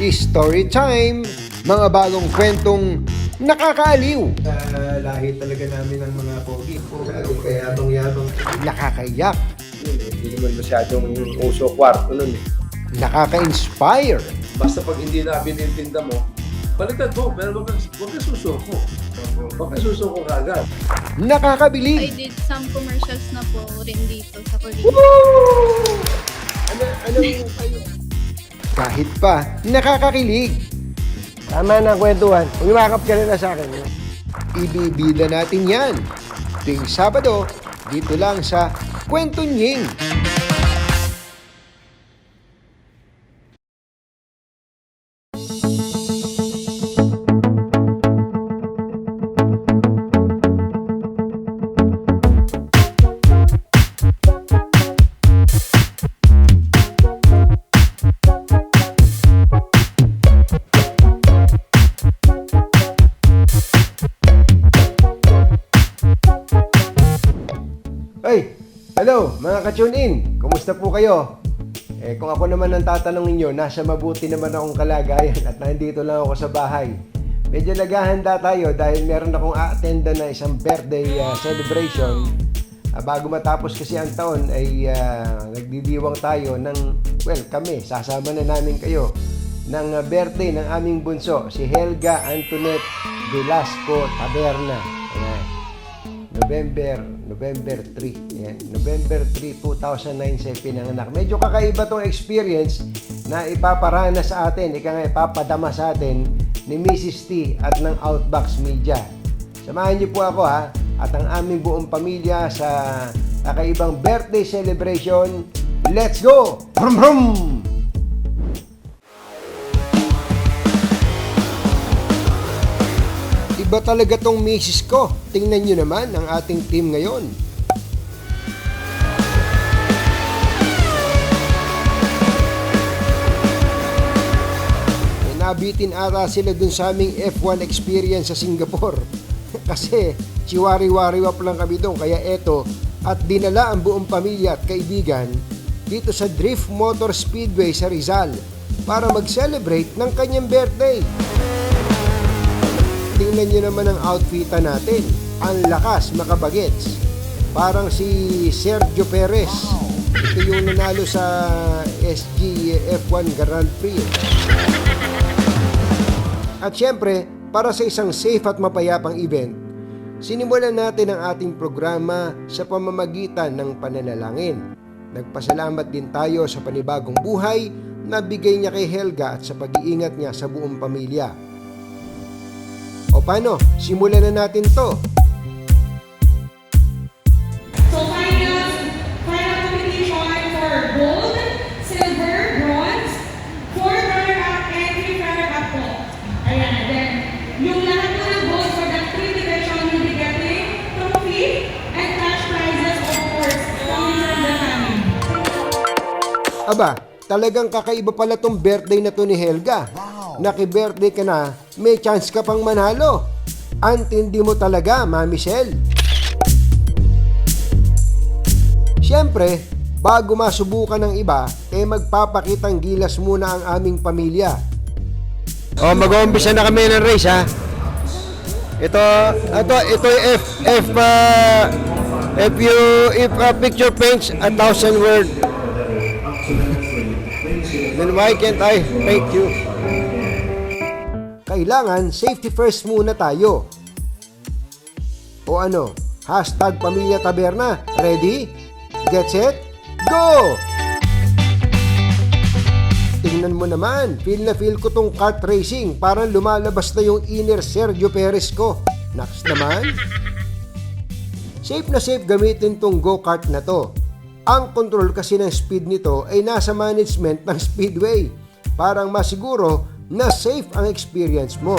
Story time! Mga bagong kwentong nakakaaliw, Sa lahi talaga namin ng mga pogi. Lalo kaya atong yabang. nakakaiyak, Hindi naman masyadong uso kwarto nun eh. nakaka-inspire, Basta pag hindi na binitinda mo, baliktad mo, pero wag kang susuko. Wag kang susuko kagad. I nakakabilib, did some commercials na po rin dito sa Korea. Ano, ano yung kayo? Kahit pa nakakakilig. Tama na kwentuhan. Umimakap ka na sa akin. Ibibida natin yan. Tuwing Sabado, dito lang sa Kwento Nying. Hello, mga ka-tune in. Kumusta po kayo? Eh, kung ako naman ang tatanungin nyo, nasa mabuti naman akong kalagayan at nandito lang ako sa bahay. Medyo naghahanda tayo dahil meron akong a-attenda na isang birthday uh, celebration. Ah, bago matapos kasi ang taon ay ah, nagdidiwang tayo ng, well, kami, sasama na namin kayo ng ah, birthday ng aming bunso, si Helga Antoinette Velasco Taberna. Ayan. November, November 3. Yan. November 3, 2009 siya pinanganak. Medyo kakaiba tong experience na ipaparana sa atin, ika nga ipapadama sa atin ni Mrs. T at ng Outbox Media. Samahan niyo po ako ha at ang aming buong pamilya sa kakaibang birthday celebration. Let's go! Brum brum! Iba talaga tong misis ko. Tingnan nyo naman ang ating team ngayon. Eh, Nabitin ata sila dun sa aming F1 experience sa Singapore. Kasi chiwari-wari-wap lang kami doon. Kaya eto, at dinala ang buong pamilya at kaibigan dito sa Drift Motor Speedway sa Rizal para mag-celebrate ng kanyang birthday. Tingnan nyo naman ang outfitan natin. Ang lakas, makabagets. Parang si Sergio Perez. Ito yung nanalo sa SG F1 Grand Prix. At syempre, para sa isang safe at mapayapang event, sinimulan natin ang ating programa sa pamamagitan ng pananalangin. Nagpasalamat din tayo sa panibagong buhay na bigay niya kay Helga at sa pag-iingat niya sa buong pamilya. O paano? Simulan na natin to. So final, final competition for gold, silver, bronze, four runner-up, and three runner-up po. Ayan, and then, yung lahat po ng gold for the three division will be getting trophy and cash prizes, of course, coming from the family. Aba, talagang kakaiba pala tong birthday na to ni Helga. Naki-birthday ka na, may chance ka pang manalo. Antindi mo talaga, Mami Shell. Siyempre, bago masubukan ng iba, eh magpapakitang gilas muna ang aming pamilya. O, mag-uumpisa na kami ng race ha. Ito, ito, ito yung F, F, uh, if you, if a picture paints a thousand word, then why can't I paint you? Kailangan safety first muna tayo. O ano, hashtag Pamilya Taberna, ready? Get set? Go! Tingnan mo naman, feel na feel ko tong kart racing, parang lumalabas na yung inner Sergio Perez ko. Naks naman. Safe na safe gamitin tong go-kart na to. Ang control kasi ng speed nito ay nasa management ng speedway. Parang masiguro na safe ang experience mo.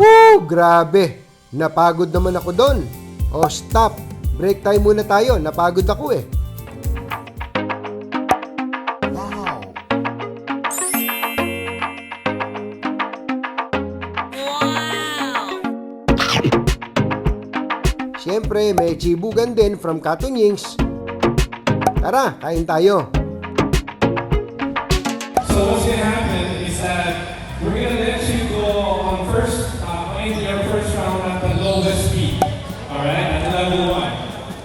Woo! Grabe! Napagod naman ako doon. O stop! Break time muna tayo. Napagod ako eh. Siyempre, may chibugan din from Katunyings. Tara, kain tayo. So what's gonna happen is that we're gonna let you go on first, uh, your first round at the lowest speed. Alright, at level one.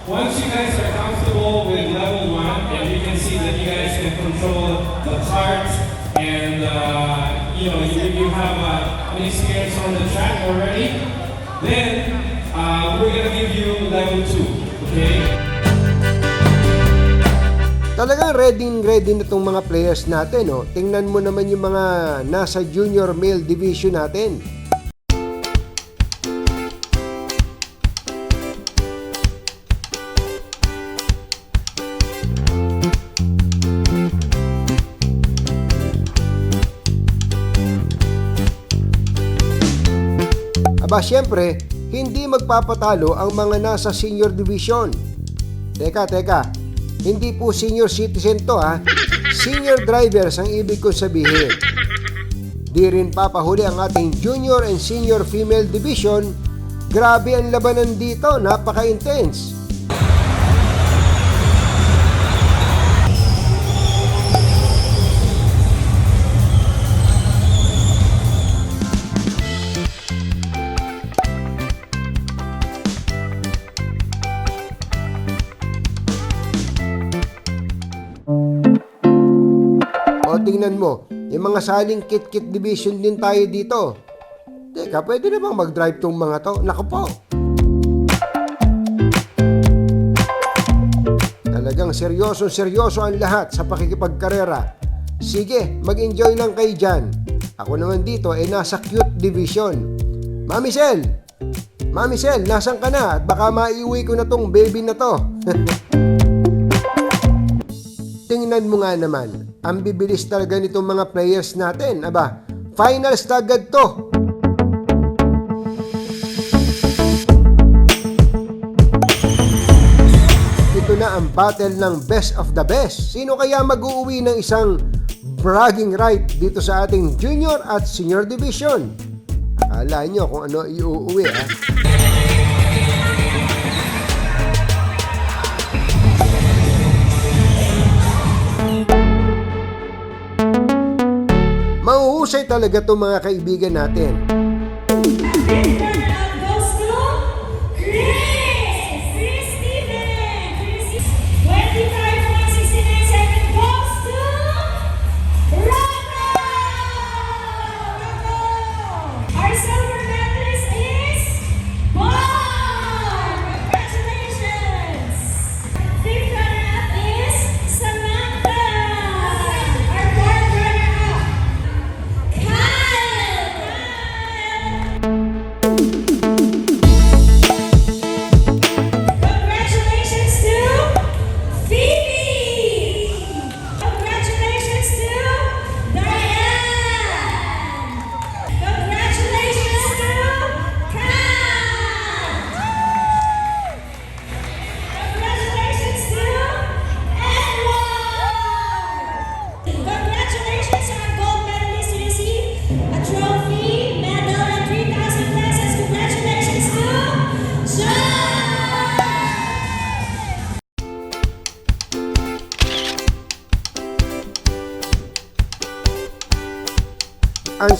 Once you guys are comfortable with level one, and you can see that you guys can control the cart, and uh, you know, you, you have uh, an experience on the track already, then uh, we're gonna give you level two, okay? Talagang ready ready na itong mga players natin. Oh. Tingnan mo naman yung mga nasa junior male division natin. Aba, syempre, hindi magpapatalo ang mga nasa senior division. Teka, teka. Hindi po senior citizen to ha. Senior drivers ang ibig kong sabihin. Di rin papahuli ang ating junior and senior female division. Grabe ang labanan dito, napaka-intense. Tingnan mo, yung mga saling kit-kit division din tayo dito. Teka, pwede na bang mag-drive tong mga to? Naku po. Talagang seryosong seryoso ang lahat sa pakikipagkarera. Sige, mag-enjoy lang kayo dyan. Ako naman dito ay nasa cute division. Mami Sel! Mami Sel, nasan ka na? At baka maiuwi ko na tong baby na to. Tingnan mo nga naman, ang bibilis talaga nitong mga players natin. Aba, finals na agad to. Ito na ang battle ng best of the best. Sino kaya mag-uuwi ng isang bragging right dito sa ating junior at senior division? Akala nyo kung ano iuuwi ha? Talaga itong mga kaibigan natin.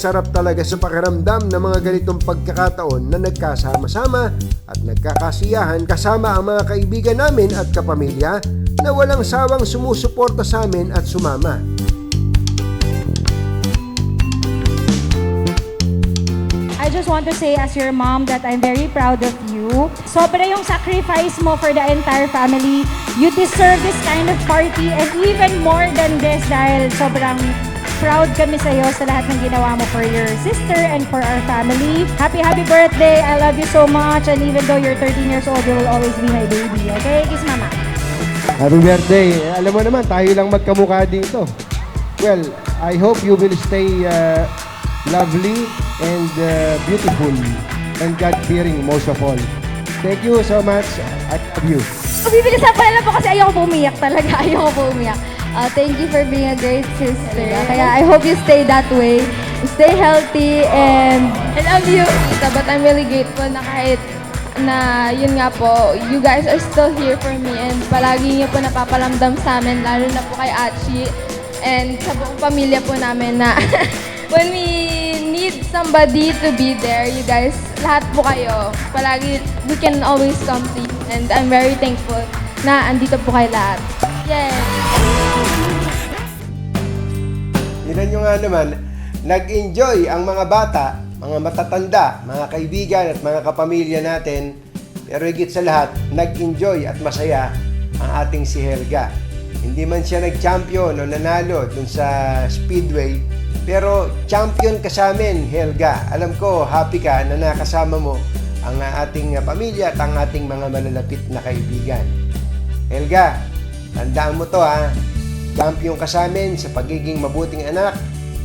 Sarap talaga sa pakiramdam ng mga ganitong pagkakataon na nagkasama-sama at nagkakasiyahan kasama ang mga kaibigan namin at kapamilya na walang sawang sumusuporta sa amin at sumama. I just want to say as your mom that I'm very proud of you. Sobra yung sacrifice mo for the entire family. You deserve this kind of party and even more than this dahil sobrang proud kami sa iyo sa lahat ng ginawa mo for your sister and for our family. Happy, happy birthday. I love you so much and even though you're 13 years old, you will always be my baby. Okay? Kiss mama. Happy birthday. Alam mo naman, tayo lang magkamukha dito. Well, I hope you will stay uh, lovely and uh, beautiful and God-fearing most of all. Thank you so much. I love you. Bibilisan na lang po kasi ayoko po umiyak talaga. Ayoko po umiyak. Uh, thank you for being a great sister. Kaya I hope you stay that way. Stay healthy and I love you, Tita. But I'm really grateful na kahit na yun nga po, you guys are still here for me and palagi niyo po napapalamdam sa amin, lalo na po kay Achi. and sa buong pamilya po namin na when we need somebody to be there, you guys, lahat po kayo, palagi, we can always come to you. And I'm very thankful na andito po kayo lahat. Yay! Tignan nyo nga naman, nag-enjoy ang mga bata, mga matatanda, mga kaibigan at mga kapamilya natin. Pero higit sa lahat, nag-enjoy at masaya ang ating si Helga. Hindi man siya nag-champion o nanalo dun sa Speedway, pero champion ka sa amin, Helga. Alam ko, happy ka na nakasama mo ang ating pamilya at ang ating mga malalapit na kaibigan. Helga, tandaan mo to ha. Champion ka sa amin sa pagiging mabuting anak.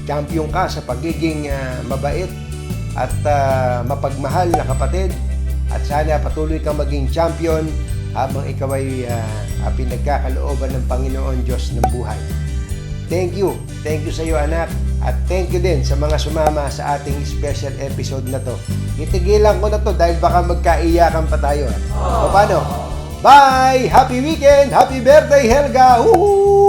Champion ka sa pagiging ah, mabait at ah, mapagmahal na kapatid. At sana patuloy kang maging champion habang ikaw ay ah, pinagkakalooban ng Panginoon Diyos ng buhay. Thank you. Thank you sa iyo anak. At thank you din sa mga sumama sa ating special episode na to. Itigilan ko na to dahil baka magkaiyakan pa tayo. O paano? Bye! Happy weekend! Happy birthday, Helga! Woohoo!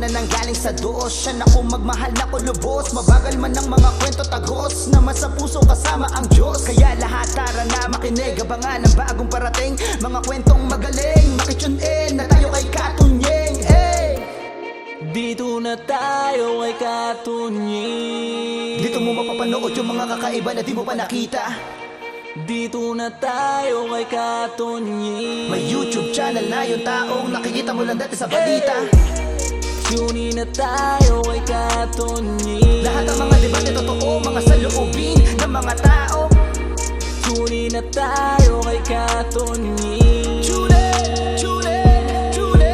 na nanggaling sa Diyos Siya na kung magmahal na kulubos. Mabagal man ang mga kwento tagos Naman sa puso kasama ang Diyos. Kaya lahat tara na makinig. Abangan ang bagong parating. Mga kwentong magaling Makitune in na tayo kay Katunyeng eh. Dito na tayo kay Katunyi Dito mo mapapanood yung mga kakaiba na di mo pa nakita. Dito na tayo kay Katunyi May YouTube channel na yung taong nakikita mo lang dati sa balita. Tune in na tayo kay Katunyi Lahat ng mga debate totoo, mga saloobin ng mga tao. Tune in na tayo kay Katunyi Chule, chule, chule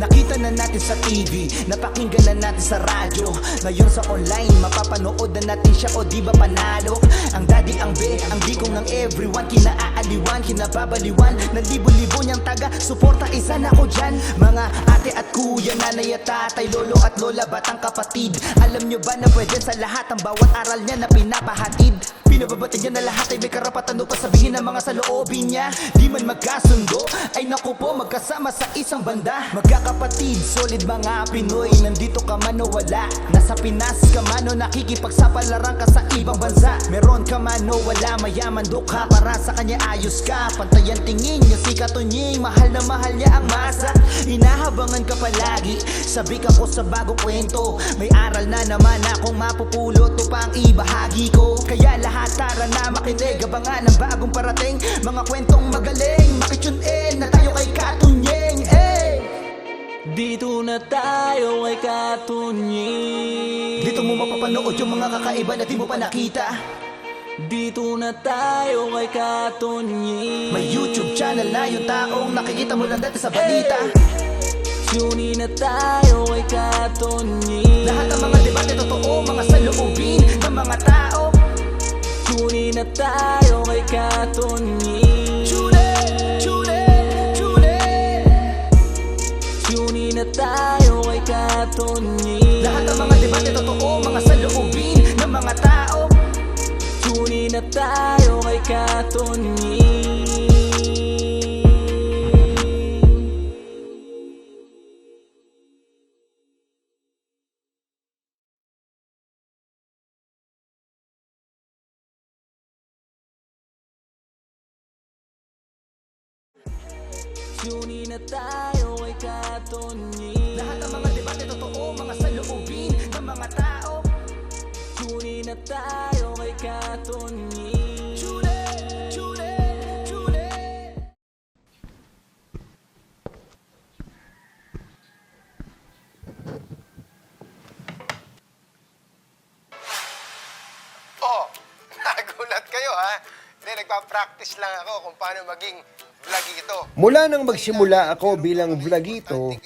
Nakita na natin sa TV, napakinggan na natin sa radyo. Ngayon sa online, mapapanood na natin siya o di ba panalo? Ang daddy, ang be, ang bikong ng everyone. Kinaaaliwan, kinababaliwan. Ng libo-libo niyang taga, suporta isa na ko dyan. Mga ate at kuya, nanay at tatay Lolo at lola, batang kapatid. Alam nyo ba na pwede sa lahat Ang bawat aral niya na pinapahatid? Pinababati niya na lahat ay may karapatan upang sabihin ng mga saloobin niya. Di man magkasundo, ay naku po magkasama sa isang banda. Magkakapatid, solid mga Pinoy Nandito ka man o wala. Nasa Pinas ka man o nakikipagsapalaran ka sa ibang bansa. Meron ka man o wala, mayaman dukha Para sa kanya ayos ka. Pantayan tingin niya si Katunying Mahal na mahal niya ang masa. Inahabangan ka palagi Sabi ka ko sa bagong kwento. May aral na naman akong mapupulot Upang ibahagi ko. Kaya lahat tara na makinig. Abangan ang bagong parating. Mga kwentong magaling Makitune in na tayo kay Katunyeng eh. Dito na tayo kay Katunyi Dito mo mapapanood yung mga kakaiba na di mo pa nakita. Dito na tayo kay Katunyi May YouTube channel na yung taong nakikita mo lang dati sa balita. Tune in na tayo kay Katunyi Lahat ng mga debate totoo, mga saloobin ng mga tao. Tune in na tayo kay Katunyi katunying Lahat ng mga debate totoo, mga saloobin ng mga tao Tunay na tayo ay katunying Chule, chule, chule Oh, nagulat kayo ha? Hindi, nagpa-practice lang ako kung paano maging. Mula nang magsimula ako bilang vlogito,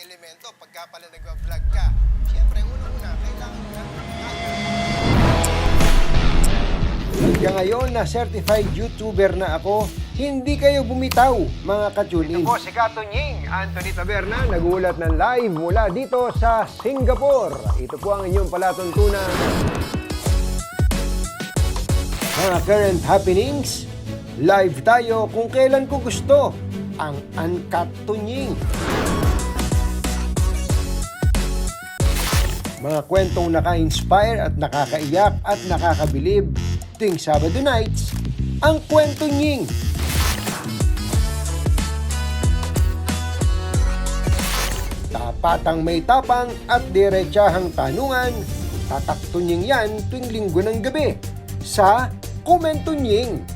Hanggang ngayon na certified YouTuber na ako, hindi kayo bumitaw, mga ka-tune Ito po si Kato Nying, Anthony Taberna, nagulat ng live mula dito sa Singapore. Ito po ang inyong palatuntunan. Mga current happenings, live tayo kung kailan ko gusto ang Uncut Tunying. Mga kwentong naka-inspire at nakakaiyak at nakakabilib tuwing Sabado nights, ang Kwento Nying. Tapatang may tapang at diretsahang tanungan, tataktunying yan tuwing linggo ng gabi sa Komentunying.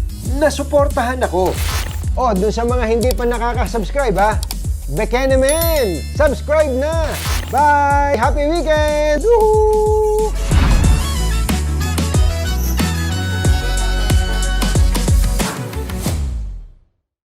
na suportahan ako. O, dun sa mga hindi pa nakaka-subscribe ha, Bekenemen! Subscribe na! Bye! Happy weekend! Woohoo!